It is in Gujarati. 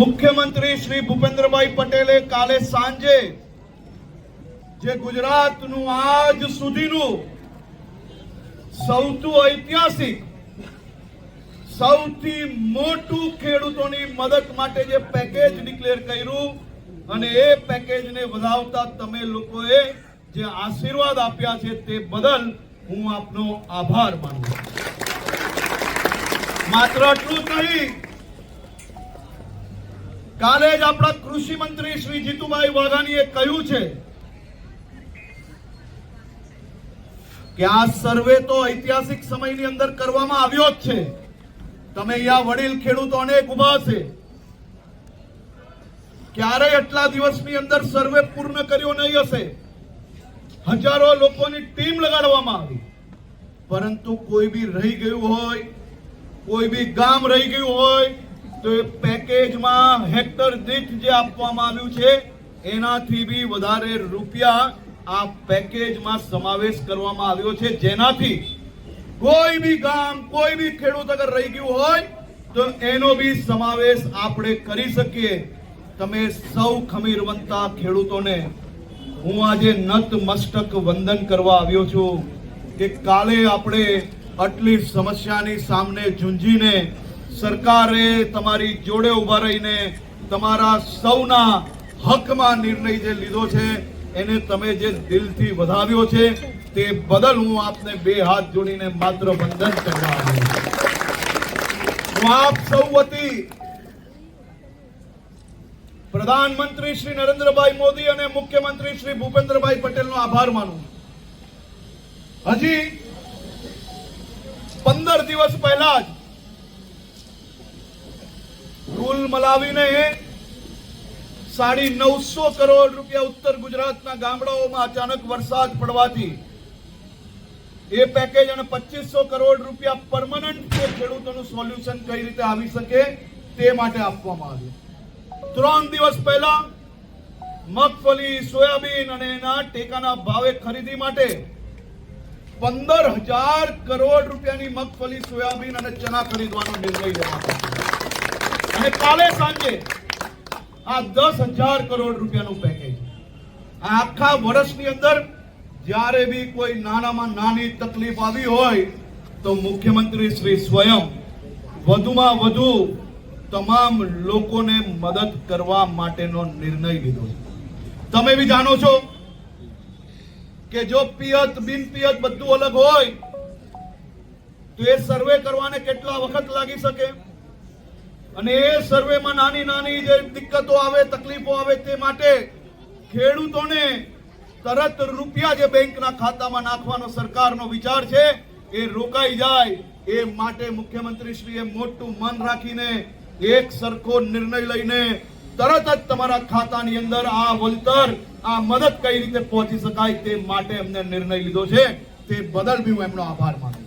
મુખ્યમંત્રી શ્રી ભૂપેન્દ્રભાઈ પટેલે કાલે સાંજે જે ગુજરાતનું આજ સુધીનું સૌથી ઐતિહાસિક, સૌથી મોટું ખેડૂતોની મદદ માટે જે પેકેજ ડિક્લેર કર્યું અને એ પેકેજને વધાવતા તમે લોકોએ જે આશીર્વાદ આપ્યા છે તે બદલ હું આપનો આભાર માનું. માત્ર આટલું જ નહીં કાલે જ આપણા કૃષિ મંત્રી શ્રી જીતુભાઈ વાઘાણીએ કહ્યું છે કે આ સર્વે તો ઐતિહાસિક સમયની અંદર કરવામાં આવ્યો જ છે. તમે અહીંયા વડીલ ખેડૂતો અનેક ઊભા છે ક્યારેય એટલા દિવસની અંદર સર્વે પૂર્ણ કર્યો નહીં હશે. હજારો લોકોની ટીમ લગાડવામાં આવી. પરંતુ કોઈ બી રહી ગયું હોય, કોઈ બી ગામ રહી ગયું હોય તો એ પેકેજમાં હેક્ટર દીઠ જે આપવામાં આવ્યું છે, એનાથી બી વધારે રૂપિયા આ પેકેજમાં સમાવેશ કરવામાં આવ્યો છે. જેનાથી કોઈ બી ગામ, કોઈ બી ખેડૂત અગર રહી ગયું હોય, તો એનો બી સમાવેશ આપણે કરી શકીએ. તમે સૌ ખમીરવંતા ખેડૂતોને હું આજે નત મસ્તક વંદન કરવા આવ્યો છું કે કાલે આપણે આટલી સમસ્યાની સામે ઝૂંઝીને સરકારે તમારી જોડે ઊભા રહીને તમારા સૌના હકમાં નિર્ણય જે લીધો છે, એને તમે જે દિલથી વધાવ્યો છે, તે બદલ હું આપને બે હાથ જોડીને માત્ર વંદન કરવા. હું આપ સૌ વતી પ્રધાનમંત્રી શ્રી નરેન્દ્રભાઈ મોદી અને મુખ્યમંત્રી શ્રી ભૂપેન્દ્રભાઈ પટેલનો આભાર માનું હજી પંદર દિવસ પહેલા જ કુલ મલાવીને સાડી નવસો કરોડ રૂપિયા ઉત્તર ગુજરાતના ગામડાઓમાં અચાનક વરસાદ પડવાથી એ પેકેજ અને પચીસો કરોડ રૂપિયા પરમનન્ટ ખેડૂતોનું સોલ્યુશન કઈ રીતે આવી શકે તે માટે આપવામાં આવ્યું ત્રણ દિવસ પહેલા મગફળી, સોયાબીન અને એના ટેકાના ભાવે ખરીદી માટે પંદર હજાર કરોડ રૂપિયાની મગફળી, સોયાબીન અને ચના ખરીદવાનો નિર્ણય લેવામાં. અને કાલે સાંજે આ દસ હજાર કરોડ રૂપિયાનું પેકેજ આ આખા વર્ષની અંદર જ્યારે બી કોઈ નાનામાં નાની તકલીફ આવી હોય તો મુખ્યમંત્રી શ્રી સ્વયં વધુમાં વધુ તમામ લોકોને મદદ કરવા માટેનો નિર્ણય લીધો તમે બી જાણો છો કે જો પિયત બિન પિયત બધું અલગ હોય, તો એ સર્વે કરવાને કેટલા વખત લાગી શકે? અને એ સર્વેમાં નાની નાની જે દિક્કતો આવે, તકલીફો આવે તે માટે ખેડૂતોને તરત રૂપિયા જે બેંકના ખાતામાં નાખવાનો સરકારનો વિચાર છે, એ રોકાઈ જાય એ માટે મુખ્યમંત્રીશ્રીએ મોટું મન રાખીને એક સરખો નિર્ણય લઈને તરત જ તમારા ખાતાની અંદર આ વળતર, આ મદદ કઈ રીતે પહોંચી શકાય તે માટે એમને નિર્ણય લીધો છે તે બદલ બી હું એમનો આભાર માનું.